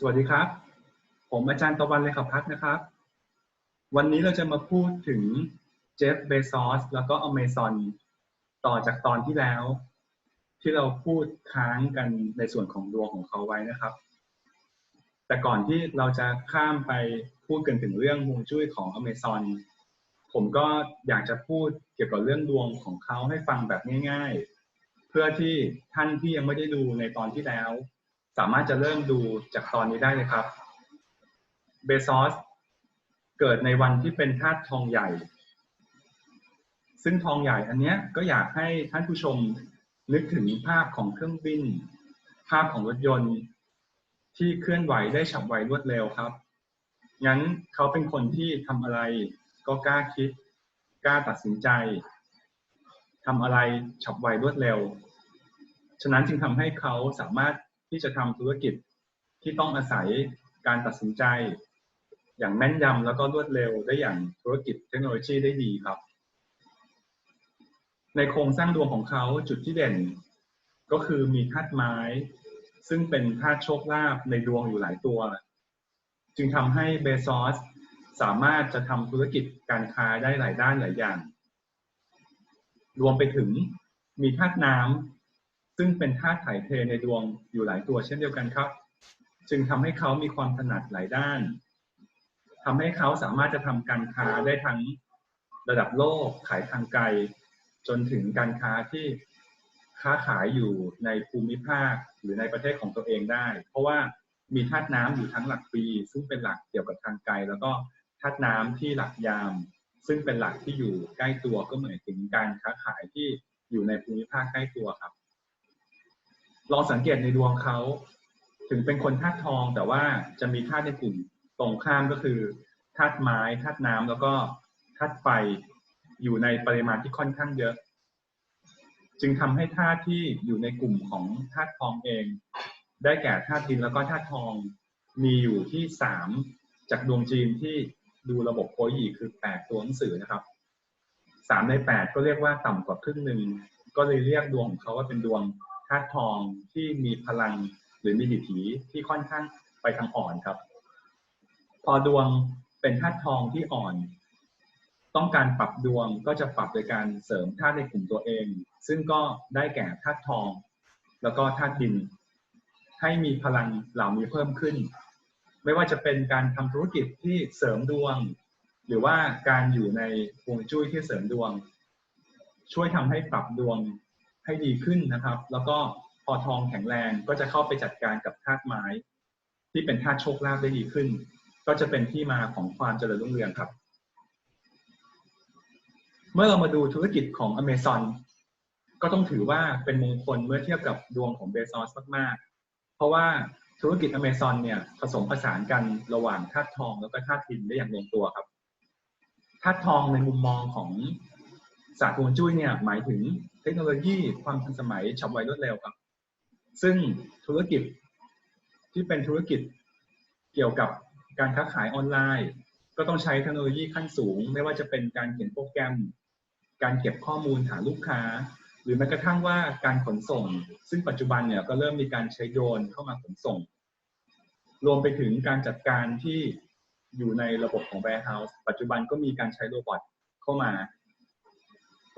สวัสดีครับ ผมอาจารย์ตะวันเลยขับพักนะครับ วันนี้เราจะมาพูดถึงเจฟเบซอสแล้วก็อเมซอนต่อจากตอนที่แล้ว ที่เราพูดค้างกันในส่วนของดวงของเขาไว้นะครับ แต่ก่อนที่เราจะข้ามไปพูดกันถึงเรื่องฮวงจุ้ยของอเมซอนผมก็อยากจะพูดเกี่ยวกับเรื่องดวงของเขาให้ฟังแบบง่าย ๆ เพื่อที่ท่านที่ยังไม่ได้ดูในตอนที่แล้ว สามารถจะเริ่มดูจากตอนนี้ได้เลยครับ เบซอสเกิดในวันที่เป็นธาตุทองใหญ่ ซึ่งทองใหญ่อันเนี้ยก็อยากให้ท่านผู้ชมนึกถึงภาพของเครื่องบิน ภาพของรถยนต์ ที่เคลื่อนไหวได้ฉับไวรวดเร็วครับ งั้นเขาเป็นคนที่ทำอะไรก็กล้าคิด กล้าตัดสินใจทำอะไรฉับไวรวดเร็ว ฉะนั้นจึงทำให้เขาสามารถ ที่จะทำธุรกิจที่ต้องอาศัยการตัดสินใจ อย่างแม่นยำแล้วก็รวดเร็วได้อย่างธุรกิจเทคโนโลยีได้ดีครับ ในโครงสร้างดวงของเขาจุดที่เด่น ก็คือมีธาตุไม้ ซึ่งเป็นธาตุโชคลาภในดวงอยู่หลายตัว จึงทำให้เบซอสสามารถจะทำธุรกิจการค้าได้หลายด้านหลายอย่าง รวมไปถึงมีธาตุน้ำ ซึ่งเป็นธาตุถ่ายเทในดวงอยู่หลายตัวเช่นเดียวกันครับ จึงทำให้เขามีความถนัดหลายด้านทำให้เขาสามารถจะทำการค้าได้ทั้งระดับโลกขายทางไกล จนถึงการค้าที่ค้าขายอยู่ในภูมิภาคหรือในประเทศของตัวเองได้ เพราะว่ามีธาตุน้ำอยู่ทั้งหลักปี ซึ่งเป็นหลักเกี่ยวกับทางไกล แล้วก็ธาตุน้ำที่หลักยาม ซึ่งเป็นหลักที่อยู่ใกล้ตัวก็เหมายถึงการค้าขายที่อยู่ในภูมิภาคใกล้ตัวครับ ลองสังเกตในดวงเขา ถึงเป็นคนธาตุทองแต่ว่าจะมีธาตุในกลุ่มตรงข้ามก็คือธาตุไม้ธาตุน้ำแล้วก็ธาตุไฟอยู่ในปริมาณที่ค่อนข้างเยอะ จึงทำให้ธาตุที่อยู่ในกลุ่มของธาตุทองเอง ได้แก่ธาตุดินแล้วก็ธาตุทองมีอยู่ที่สามจากดวงจีนที่ดูระบบโพยีคือแปดตัวหนังสือนะครับสามในแปดก็เรียกว่าต่ำกว่าครึ่งหนึ่งก็เลยเรียกดวงของเขาว่าเป็นดวง ธาตุทองที่มีพลังหรือมีดิถีที่ค่อนข้างไปทางอ่อนครับ พอดวงเป็นธาตุทองที่อ่อน ต้องการปรับดวงก็จะปรับโดยการเสริมธาตุในกลุ่มตัวเอง ซึ่งก็ได้แก่ธาตุทอง แล้วก็ธาตุดิน ให้มีพลังเหล่านี้เพิ่มขึ้น ไม่ว่าจะเป็นการทำธุรกิจที่เสริมดวง หรือว่าการอยู่ในฮวงจุ้ยที่เสริมดวง ช่วยทำให้ปรับดวง ให้ดีขึ้นนะครับ แล้วก็พอทองแข็งแรงก็จะเข้าไปจัดการกับธาตุไม้ ที่เป็นธาตุโชคลาภได้ดีขึ้น ก็จะเป็นที่มาของความเจริญรุ่งเรืองครับ เมื่อเรามาดูธุรกิจของอเมซอนก็ต้องถือว่าเป็นมงคลเมื่อเทียบกับดวงของเบซอสมากๆ เพราะว่าธุรกิจอเมซอนเนี่ยผสมผสานกันระหว่างธาตุทองแล้วก็ธาตุดินได้อย่างลงตัวครับธาตุทองในมุมมองของ ศาสตร์ฮวงจุ้ยเนี่ยหมายถึงเทคโนโลยีความทันสมัยฉับไวรวดเร็วครับ ซึ่งธุรกิจที่เป็นธุรกิจเกี่ยวกับการค้าขายออนไลน์ ก็ต้องใช้เทคโนโลยีขั้นสูง ไม่ว่าจะเป็นการเขียนโปรแกรม การเก็บข้อมูลหาลูกค้า หรือแม้กระทั่งว่าการขนส่ง ซึ่งปัจจุบันเนี่ยก็เริ่มมีการใช้โดรนเข้ามาขนส่ง รวมไปถึงการจัดการที่อยู่ในระบบของ warehouse ปัจจุบันก็มีการใช้โรบอทเข้ามา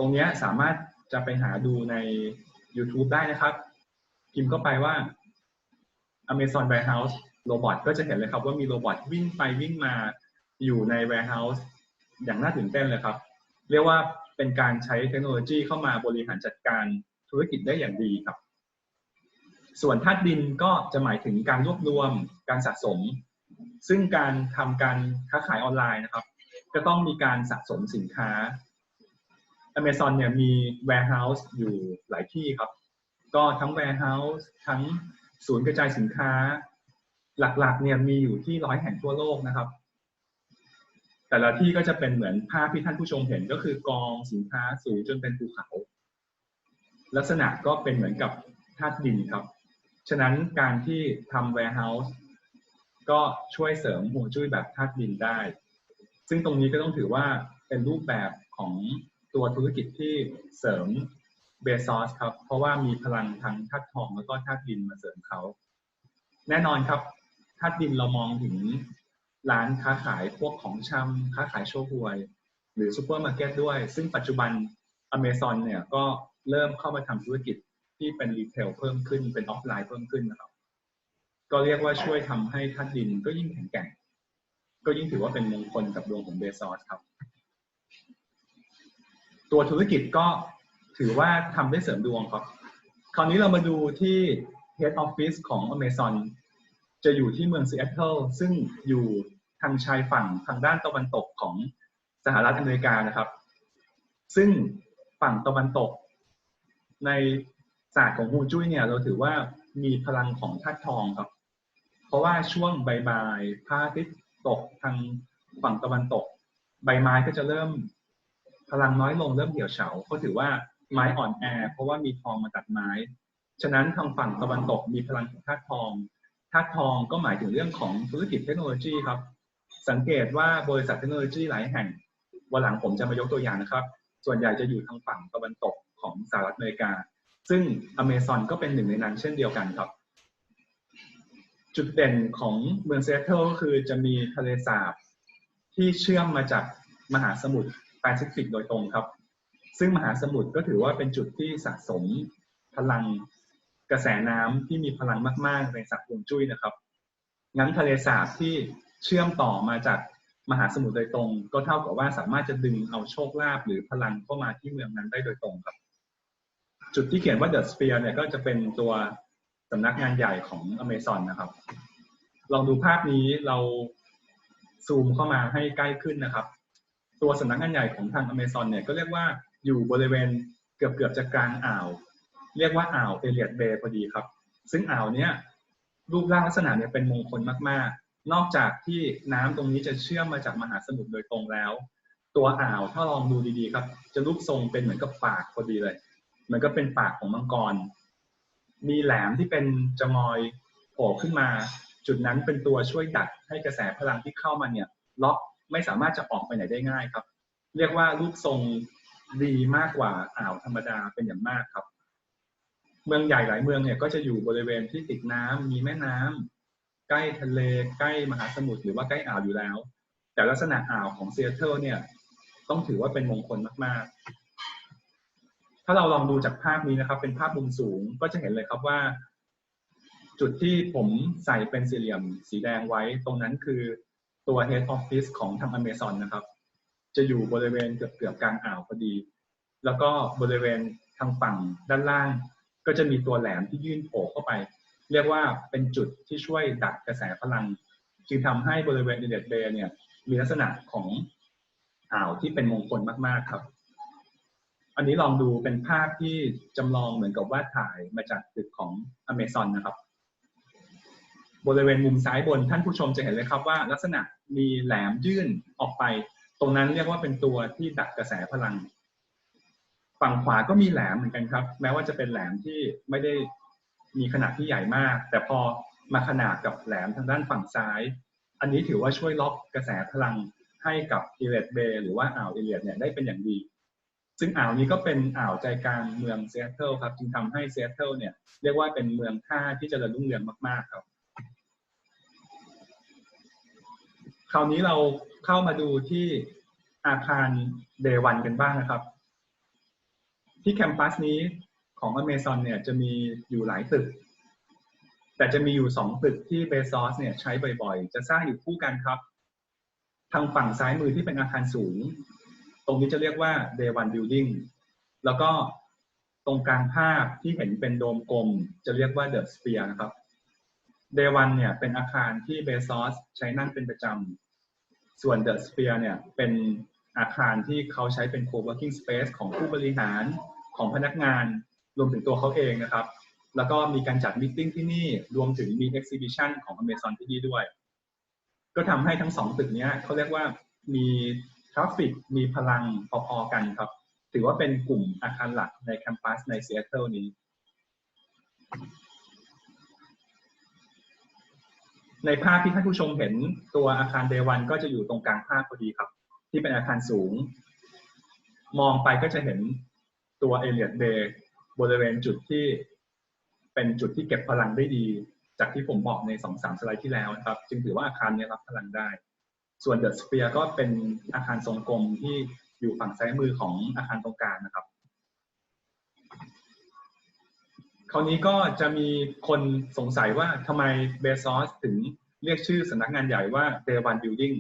ตรงนี้สามารถจะไปหาดูใน YouTube ได้นะครับ พิมพ์เข้าไปว่า Amazon Warehouse โรบอทก็จะเห็นเลยครับว่ามีโรบอทวิ่งไปวิ่งมาอยู่ใน warehouse อย่างน่าตื่นเต้นเลยครับ เรียกว่าเป็นการใช้เทคโนโลยีเข้ามาบริหารจัดการธุรกิจได้อย่างดีครับ ส่วนธาตุดินก็จะหมายถึงการรวบรวมการสะสม ซึ่งการทำการค้าขายออนไลน์นะครับ ก็ต้องมีการสะสมสินค้า Amazon เนี่ยมี warehouse อยู่หลายที่ครับ ก็ทั้ง warehouse ทั้งศูนย์กระจายสินค้า หลักๆ เนี่ยมีอยู่ที่ร้อยแห่งทั่วโลกนะครับ แต่ละที่ก็จะเป็นเหมือนภาพที่ท่านผู้ชมเห็นก็คือกองสินค้าสูงจนเป็นภูเขา ลักษณะก็เป็นเหมือนกับธาตุดินครับ ฉะนั้นการที่ทำ warehouse ก็ช่วยเสริมห่วงจุ้ยแบบธาตุดินได้ ซึ่งตรงนี้ก็ต้องถือว่าเป็นรูปแบบของ ตัวธุรกิจที่เสริมเบซอสครับ เพราะว่ามีพลังทั้งธาตุทองแล้วก็ธาตุดินมาเสริมเขา แน่นอนครับธาตุดินเรามองถึงร้านค้าขายพวกของชำค้าขายโชห่วย หรือซูเปอร์มาร์เก็ตด้วย ซึ่งปัจจุบันอเมซอนเนี่ยก็เริ่มเข้ามาทำธุรกิจที่เป็นรีเทลเพิ่มขึ้นเป็นออฟไลน์เพิ่มขึ้นนะครับ ก็เรียกว่าช่วยทำให้ธาตุดินก็ยิ่งแข็งแกร่ง ก็ยิ่งถือว่าเป็นมงคลกับดวงของเบซอสครับ ตัวธุรกิจก็ถือว่าทำได้เสริมดวงครับ คราวนี้เรามาดูที่ Head Office ของ Amazon จะอยู่ที่เมืองซีแอตเทิลซึ่งอยู่ทางชายฝั่งทางด้านตะวันตกของสหรัฐอเมริกานะครับ ซึ่งฝั่งตะวันตก ในศาสตร์ของฮูจุ้ยเนี่ย เราถือว่ามีพลังของธาตุทองครับ เพราะว่าช่วงใบ่ายๆพระอาทิตย์ตกทางฝั่งตะวันตก ใบไม้ก็จะเริ่ม พลังน้อยลงเริ่มเหี่ยวเฉาเพราถือว่าไม้อ่อนแอ เพราะว่ามีทองมาตัดไม้ ฉะนั้นทางฝั่งตะวันตกมีพลังของธาตุทองธาตุทองก็หมายถึงเรื่องของธุรกิจเทคโนโลยีครับ สังเกตว่าบริษัทเทคโนโลยีหลายแห่งวันหลังผมจะมายกตัวอย่างนะครับ ส่วนใหญ่จะอยู่ทางฝั่งตะวันตกของสหรัฐอเมริกา ซึ่งอเมซอนก็เป็นหนึ่งในนั้นเช่นเดียวกันครับ จุดเด่นของเมืองเซตเทิลก็คือจะมีทะเลสาบที่เชื่อมมาจากมหาสมุทร แปซิฟิกโดยตรงครับ ซึ่งมหาสมุทรก็ถือว่าเป็นจุดที่สะสมพลังกระแสน้ำที่มีพลังมาก ๆ ในสัตว์ฮวงจุ้ยนะครับ งั้นทะเลสาบที่เชื่อมต่อมาจากมหาสมุทรโดยตรง ก็เท่ากับว่าสามารถจะดึงเอาโชคลาภหรือพลังเข้ามาที่เมืองนั้นได้โดยตรงครับ จุดที่เขียนว่าเดอะสเปียร์เนี่ยก็จะเป็นตัวสำนักงานใหญ่ของอเมซอนนะครับ ลองดูภาพนี้เราซูมเข้ามาให้ใกล้ขึ้นนะครับ ตัวสำนักงานใหญ่ของทางอเมซอนเนี่ยก็เรียกว่าอยู่บริเวณเกือบเกือบจะกลางอ่าว เรียกว่าอ่าวเอเลียดเบย์พอดีครับ ซึ่งอ่าวเนี้ยรูปร่างลักษณะเนี่ยเป็นมงคลมากๆ นอกจากที่น้ำตรงนี้จะเชื่อมมาจากมหาสมุทรโดยตรงแล้ว ตัวอ่าวถ้าลองดูดีๆครับ จะรูปทรงเป็นเหมือนกับปากพอดีเลยเหมือนกับเป็นปากของมังกร มีแหลมที่เป็นจงอยโผล่ขึ้นมา จุดนั้นเป็นตัวช่วยดัดให้กระแสพลังที่เข้ามาเนี่ยล็อก ไม่สามารถจะออกไปไหนได้ง่ายครับ เรียกว่ารูปทรงดีมากกว่าอ่าวธรรมดาเป็นอย่างมากครับ เมืองใหญ่หลายเมืองเนี่ยก็จะอยู่บริเวณที่ติดน้ำมีแม่น้ำใกล้ทะเลใกล้มหาสมุทรหรือว่าใกล้อ่าวอยู่แล้ว แต่ลักษณะอ่าวของเซีแอตเทิลเนี่ยต้องถือว่าเป็นมงคลมากๆ ถ้าเราลองดูจากภาพนี้นะครับ เป็นภาพมุมสูงก็จะเห็นเลยครับว่า จุดที่ผมใส่เป็นสี่เหลี่ยมสีแดงไว้ตรงนั้นคือ ตัว Head Office ของทาง Amazon นะครับ จะอยู่บริเวณเกือบเกือบกลางอ่าวพอดี แล้วก็บริเวณทางฝั่งด้านล่าง ก็จะมีตัวแหลมที่ยื่นโผล่เข้าไป เรียกว่าเป็นจุดที่ช่วยดักกระแสพลัง จึงทำให้บริเวณอินเดเบย์เนี่ยมีลักษณะของอ่าวที่เป็นมงคลมาก ๆครับ อันนี้ลองดูเป็นภาพที่จำลองเหมือนกับว่าถ่ายมาจากตึกของอเมซอนนะครับ บริเวณมุมซ้ายบนท่านผู้ชมจะเห็นเลยครับว่าลักษณะมีแหลมยื่นออกไป ตรงนั้นเรียกว่าเป็นตัวที่ดักกระแสพลัง ฝั่งขวาก็มีแหลมเหมือนกันครับ แม้ว่าจะเป็นแหลมที่ไม่ได้มีขนาดที่ใหญ่มาก แต่พอมาขนาดกับแหลมทางด้านฝั่งซ้าย อันนี้ถือว่าช่วยล็อกกระแสพลังให้กับอิเลตเบย์หรือว่าอ่าวอิเลตเนี่ยได้เป็นอย่างดี ซึ่งอ่าวนี้ก็เป็นอ่าวใจกลางเมืองเซีแอตเทิลครับจึงทำให้เซีแอตเทิลเนี่ยเรียกว่าเป็นเมืองท่าที่เจริญรุ่งเรืองมากๆครับ คราวนี้เราเข้ามาดูที่อาคารเดวันกันบ้างนะครับ ที่แคมปัสนี้ของ Amazon เนี่ยจะมีอยู่หลายตึก แต่จะมีอยู่สองตึกที่เบซอสเนี่ยใช้บ่อยๆ จะสร้างอยู่คู่กันครับ ทางฝั่งซ้ายมือที่เป็นอาคารสูง ตรงนี้จะเรียกว่า Day One Building แล้วก็ตรงกลางภาพที่เห็นเป็นโดมกลมจะเรียกว่า The Sphere นะครับ Day One เนี่ยเป็นอาคารที่เบซอสใช้นั่งเป็นประจำ ส่วน The Sphere เนี่ยเป็นอาคารที่เขาใช้เป็น co-working space ของผู้บริหารของพนักงานรวมถึงตัวเขาเองนะครับ แล้วก็มีการจัดมิ팅ที่นี่รวมถึงมี exhibition ของ Amazon ที่นี่ด้วย ก็ทำให้ทั้งสองตึกนี้เขาเรียกว่ามีทราฟฟิกมีพลังพอๆกันครับ ถือว่าเป็นกลุ่มอาคารหลักในแคมปัสในซีแอตเทิลนี้ ในภาพที่ท่านผู้ชมเห็นตัวอาคารเดวันก็จะอยู่ตรงกลางภาพพอดีครับ ที่เป็นอาคารสูง มองไปก็จะเห็นตัวเอเลียดเบย์บริเวณจุดที่เป็นจุดที่เก็บพลังได้ดี จากที่ผมบอกในสองสามสไลด์ที่แล้วนะครับ จึงถือว่าอาคารนี้รับพลังได้ ส่วนเดอะสเปียร์ก็เป็นอาคารทรงกลมที่อยู่ฝั่งซ้ายมือของอาคารตรงกลางนะครับ คราวนี้ก็จะมีคนสงสัยว่าทำไมเบซอสถึงเรียกชื่อสำนักงานใหญ่ว่า Day One Building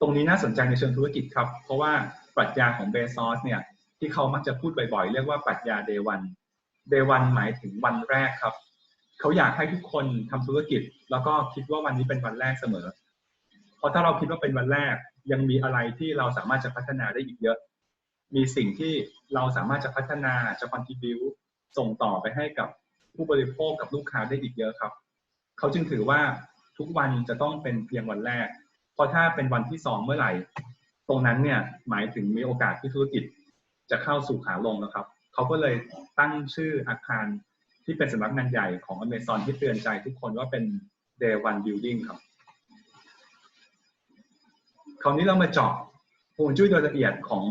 ตรงนี้น่าสนใจในเชิงธุรกิจครับ เพราะว่าปรัชญาของเบซอสเนี่ยที่เขามักจะพูดบ่อยๆ เรียกว่าปรัชญา Day One Day One หมายถึงวันแรกครับ เขาอยากให้ทุกคนทำธุรกิจ แล้วก็คิดว่าวันนี้เป็นวันแรกเสมอ เพราะถ้าเราคิดว่าเป็นวันแรกยังมีอะไรที่เราสามารถจะพัฒนาได้อีกเยอะ มีสิ่งที่เราสามารถจะพัฒนาจะคอนทิบิว ส่งต่อไปให้กับผู้บริโภคกับลูกค้าได้อีกเยอะครับ เขาจึงถือว่าทุกวันจะต้องเป็นเพียงวันแรก เพราะถ้าเป็นวันที่สองเมื่อไหร่ ตรงนั้นเนี่ยหมายถึงมีโอกาสที่ธุรกิจจะเข้าสู่ขาลงแล้วครับเขาก็เลยตั้งชื่ออาคารที่เป็นสำนักงานใหญ่ของ Amazon ที่เตือนใจทุกคนว่าเป็น Day One Building ครับ คราวนี้เรามาเจาะฮวงจุ้ยโดยละเอียดของ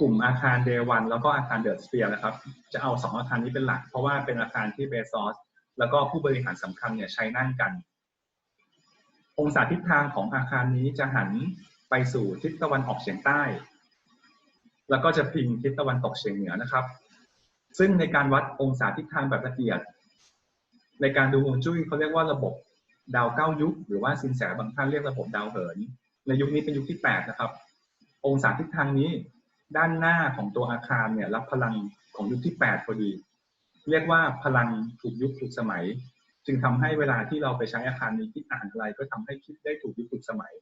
กลุ่มอาคาร Day One แล้วก็อาคารเดอะสเฟียร์นะครับ จะเอาสองอาคารนี้เป็นหลัก เพราะว่าเป็นอาคารที่เบซอสแล้วก็ผู้บริหารสำคัญเนี่ยใช้นั่งกัน องศาทิศทางของอาคารนี้จะหันไปสู่ทิศตะวันออกเฉียงใต้ แล้วก็จะพิงทิศตะวันตกเฉียงเหนือนะครับ ซึ่งในการวัดองศาทิศทางแบบละเอียด ในการดูฮวงจุ้ยเขาเรียกว่าระบบดาวเก้ายุค หรือว่าสินแสบางท่านเรียกระบบดาวเหิน ในยุคนี้เป็นยุคที่8นะครับ องศาทิศทางนี้ ด้านหน้าของตัวอาคารเนี่ยรับพลังของยุคที่ 8 พอดี เรียกว่าพลังถูกยุคถูกสมัย จึงทำให้เวลาที่เราไปใช้อาคารนี้คิดอ่านอะไรก็ทำให้คิดได้ถูกยุคถูกสมัย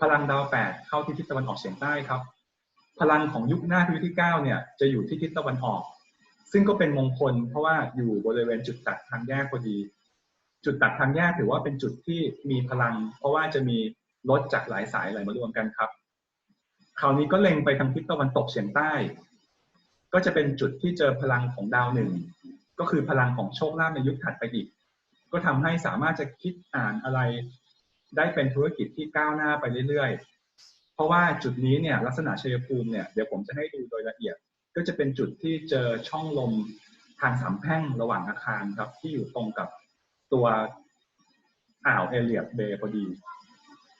พลังดาวแปดเข้าที่ทิศตะวันออกเฉียงใต้ครับ พลังของยุคหน้ายุคที่ 9 เนี่ยจะอยู่ที่ทิศตะวันออก ซึ่งก็เป็นมงคล เพราะว่าอยู่บริเวณจุดตัดทางแยกพอดี จุดตัดทางแยกถือว่าเป็นจุดที่มีพลัง เพราะว่าจะมีรถจากหลายสายไหลมารวมกันครับ คราวนี้ก็เล็งไปทางทิศตะวันตกเฉียงใต้ ก็จะเป็นจุดที่เจอพลังของดาวหนึ่ง ก็คือพลังของโชคลาภในยุคถัดไปอีก ก็ทำให้สามารถจะคิดอ่านอะไร ได้เป็นธุรกิจที่ก้าวหน้าไปเรื่อยๆ เพราะว่าจุดนี้เนี่ยลักษณะชัยภูมิเนี่ยเดี๋ยวผมจะให้ดูโดยละเอียด ก็จะเป็นจุดที่เจอช่องลมทางสามแพ่งระหว่างอาคารครับที่อยู่ตรงกับตัวอ่าวเอเลียดเบย์พอดี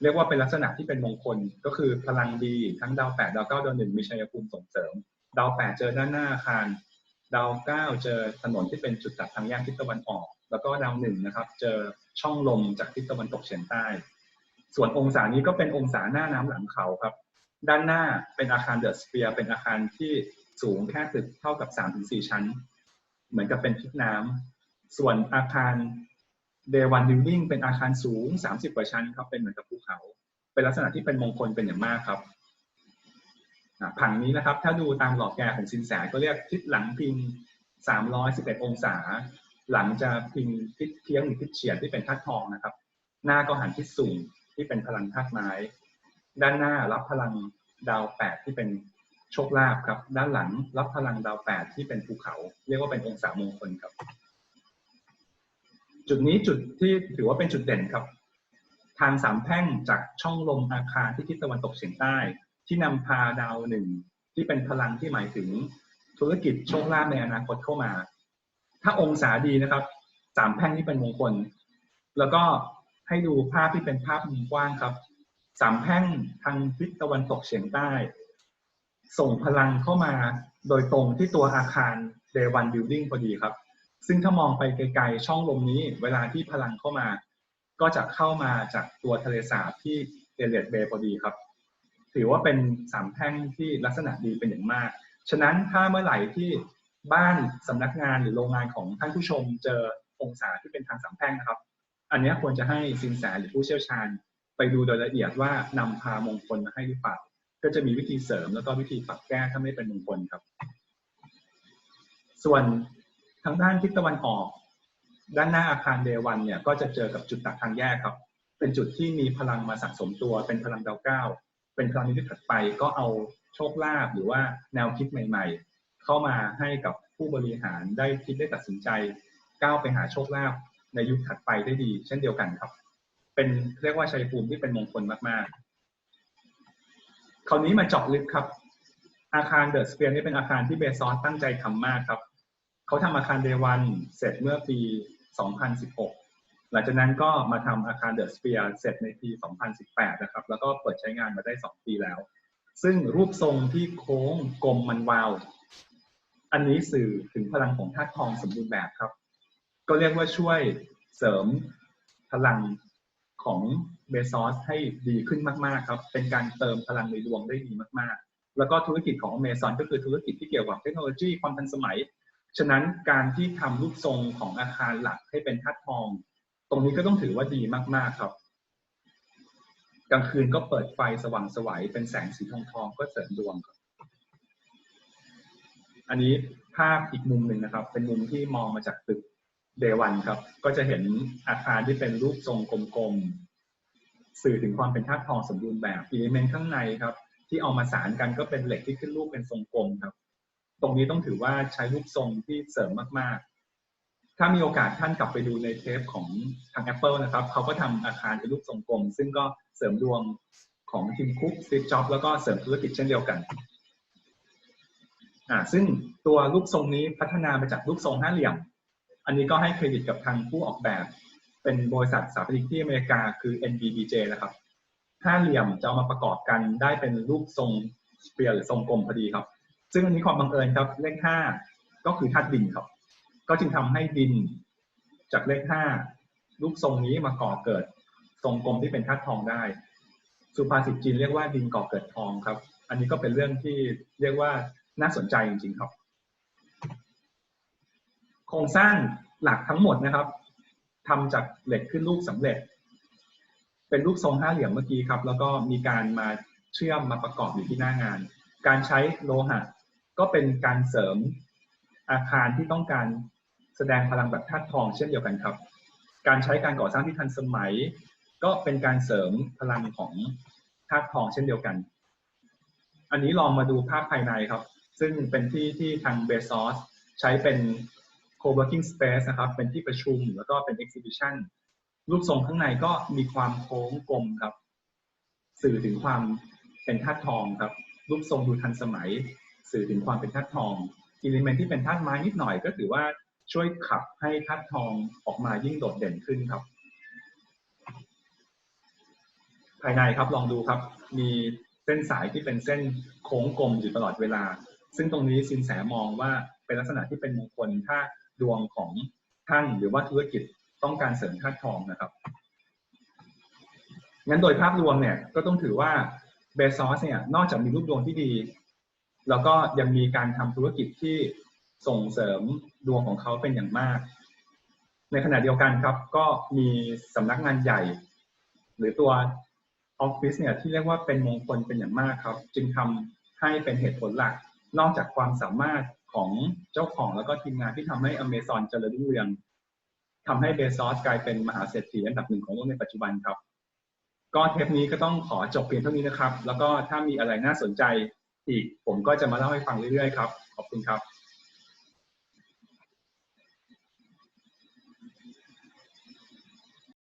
เรียกว่าเป็นลักษณะที่เป็นมงคลก็คือพลังดีทั้งดาวแปดดาวเก้าดาวหนึ่งมีชัยภูมิส่งเสริม ดาวแปดเจอด้านหน้าอาคาร ดาวเก้าเจอถนนที่เป็นจุดตัดทางแยกทิศตะวันออก แล้วก็ดาวหนึ่งนะครับเจอช่องลมจากทิศตะวันตกเฉียงใต้ ส่วนองศานี้ก็เป็นองศาหน้าน้ำหลังเขาครับ ด้านหน้าเป็นอาคารเดอะสเปียร์เป็นอาคารที่สูงแค่ตึกเท่ากับ3-4ชั้น เหมือนกับเป็นทิศน้ำส่วนอาคาร เดวันบิลลิ่งเป็นอาคารสูง 30 กว่าชั้นครับเป็นเหมือนกับภูเขา เป็นลักษณะที่เป็นมงคลเป็นอย่างมากครับผังนี้นะครับ ถ้าดูตามหลอกแกของสินแสก็เรียกทิศหลังพิง 311 องศา หลังจะพิงทิศเทียงหรือทิศเฉียดที่เป็นธาตุทองนะครับ หน้าก็หันทิศสูงที่เป็นพลังธาตุไม้ด้านหน้ารับพลังดาวแปดที่เป็นโชคลาภครับ ด้านหลังรับพลังดาวแปดที่เป็นภูเขา เรียกว่าเป็นองศามงคลครับ จุดนี้จุดที่ถือว่าเป็นจุดเด่นครับ ทางสามแพร่งจากช่องลมอาคารที่ทิศตะวันตกเฉียงใต้ ที่นำพาดาวหนึ่งที่เป็นพลังที่หมายถึงธุรกิจโชคลาภในอนาคตเข้ามา ถ้าองศาดีนะครับสามแพร่งที่เป็นมงคล แล้วก็ให้ดูภาพที่เป็นภาพมุมกว้างครับสามแพร่งทางทิศตะวันตกเฉียงใต้ ส่งพลังเข้ามาโดยตรงที่ตัวอาคาร Day One Building พอดีครับ ซึ่งถ้ามองไปไกลๆช่องลมนี้ เวลาที่พลังเข้ามา ก็จะเข้ามาจากตัวทะเลสาบที่เอเลียดเบย์พอดีครับ ถือว่าเป็นสามแพ่งที่ลักษณะดีเป็นอย่างมาก ฉะนั้นถ้าเมื่อไหร่ที่บ้านสำนักงานหรือโรงงานของท่านผู้ชมเจอองศาที่เป็นทางสามแพร่งนะครับ อันนี้ควรจะให้สินแสหรือผู้เชี่ยวชาญ ไปดูโดยละเอียดว่านำพามงคลมาให้หรือเปล่า ก็จะมีวิธีเสริมแล้วก็วิธีปรับแก้ถ้าไม่เป็นมงคลครับ ส่วน ทางด้านทิศตะวันออก ด้านหน้าอาคารเดวันเนี่ยก็จะเจอกับจุดตัดทางแยกครับ เป็นจุดที่มีพลังมาสะสมตัว เป็นพลังดาวเก้าเป็นพลังที่ถัดไปก็เอาโชคลาภหรือว่าแนวคิดใหม่ ๆ เข้ามาให้กับผู้บริหารได้คิดได้ตัดสินใจ ก้าวไปหาโชคลาภในยุคถัดไปได้ดี เช่นเดียวกันครับ เป็นเรียกว่าชัยภูมิที่เป็นมงคลมากๆ คราวนี้มาเจาะลึกครับ อาคารเดอะสเปียร์นี่เป็นอาคารที่เบซอสตั้งใจทำมากครับ เขาทำอาคารเดวันเสร็จเมื่อปี 2016 หลังจากนั้นก็มาทำอาคารเดอะสเปียร์เสร็จในปี 2018 นะครับ แล้วก็เปิดใช้งานมาได้ 2 ปีแล้ว ซึ่งรูปทรงที่โค้งกลมมันวาว อันนี้สื่อถึงพลังของธาตุทองสมบูรณ์แบบครับ ก็เรียกว่าช่วยเสริมพลังของเบซอสให้ดีขึ้นมากๆครับ เป็นการเติมพลังในดวงได้ดีมากๆ แล้วก็ธุรกิจของ Amazon ก็คือธุรกิจที่เกี่ยวกับเทคโนโลยีความทันสมัย ฉะนั้นการที่ทำรูปทรงของอาคารหลักให้เป็นธาตุทอง ตรงนี้ก็ต้องถือว่าดีมากๆครับ กลางคืนก็เปิดไฟสว่างสวยเป็นแสงสีทองทองๆก็เสริมดวงครับอันนี้ภาพอีกมุมหนึ่งนะครับ เป็นมุมที่มองมาจากตึกเดวันครับ ก็จะเห็นอาคารที่เป็นรูปทรงกลมๆ สื่อถึงความเป็นธาตุทองสมบูรณ์แบบอิเลเมนต์ข้างในครับ ที่เอามาสานกันก็เป็นเหล็กที่ขึ้นรูปเป็นทรงกลมครับ ตรงนี้ต้องถือว่าใช้รูปทรงที่เสริมมาก ๆ ถ้ามีโอกาสท่านกลับไปดูในเทปของทาง Apple นะครับเขาก็ทำอาคารเป็นรูปทรงกลม ซึ่งก็เสริมดวงของทีมคุกสตีฟจ็อบแล้วก็เสริมธุรกิจเช่นเดียวกันอ่าซึ่งตัวรูปทรงนี้พัฒนามาจากรูปทรงห้าเหลี่ยม อันนี้ก็ให้เครดิตกับทางผู้ออกแบบ เป็นบริษัทสถาปนิกที่อเมริกาคือ NBBJ นะครับห้าเหลี่ยมจะเอามาประกอบกันได้เป็นรูปทรงสเปียร์หรือทรงกลมพอดีครับ ซึ่งอันนี้ความบังเอิญครับเลขห้าก็คือธาตุดินครับ ก็จึงทำให้ดินจากเลขห้ารูปทรงนี้มาก่อเกิดทรงกลมที่เป็นธาตุทองได้ สุภาษิตจีนเรียกว่าดินก่อเกิดทองครับ อันนี้ก็เป็นเรื่องที่เรียกว่าน่าสนใจจริงๆครับ โครงสร้างหลักทั้งหมดนะครับทำจากเหล็กขึ้นรูปสำเร็จ เป็นรูปทรงห้าเหลี่ยมเมื่อกี้ครับ แล้วก็มีการมาเชื่อมมาประกอบอยู่ที่หน้างาน การใช้โลหะ ก็เป็นการเสริมอาคารที่ต้องการแสดงพลังแบบธาตุทองเช่นเดียวกันครับ การใช้การก่อสร้างที่ทันสมัย ก็เป็นการเสริมพลังของธาตุทองเช่นเดียวกัน อันนี้ลองมาดูภาพภายในครับ ซึ่งเป็นที่ที่ทางเบซอสใช้เป็น co-working space นะครับ เป็นที่ประชุมแล้วก็เป็น exhibition รูปทรงข้างในก็มีความโค้งกลมครับ สื่อถึงความเป็นธาตุทองครับ รูปทรงดูทันสมัย สื่อถึงความเป็นธาตุทองอิเลเมนที่เป็นธาตุไม้นิดหน่อยก็ถือว่าช่วยขับให้ธาตุทองออกมายิ่งโดดเด่นขึ้นครับ ภายในครับลองดูครับ มีเส้นสายที่เป็นเส้นโค้งกลมอยู่ตลอดเวลา ซึ่งตรงนี้สินแสมองว่าเป็นลักษณะที่เป็นมงคลถ้าดวงของท่านหรือว่าธุรกิจต้องการเสริมธาตุทองนะครับงั้นโดยภาพรวมเนี่ยก็ต้องถือว่าเบซอสเนี่ยนอกจากมีรูปดวงที่ดี แล้วก็ยังมีการทำธุรกิจที่ส่งเสริมดวงของเขาเป็นอย่างมาก ในขณะเดียวกันครับ ก็มีสำนักงานใหญ่ หรือตัวออฟฟิศเนี่ยที่เรียกว่าเป็นมงคลเป็นอย่างมากครับ จึงทำให้เป็นเหตุผลหลัก นอกจากความสามารถของเจ้าของแล้วก็ทีมงานที่ทำให้ Amazon เจริญรุ่งเรืองทำให้เบซอสกลายเป็นมหาเศรษฐีอันดับหนึ่งของโลกในปัจจุบันครับ ก็เทปนี้ก็ต้องขอจบเพียงเท่านี้นะครับ แล้วก็ถ้ามีอะไรน่าสนใจ อีกผมก็จะมาเล่าให้ฟังเรื่อยๆครับ ขอบคุณครับ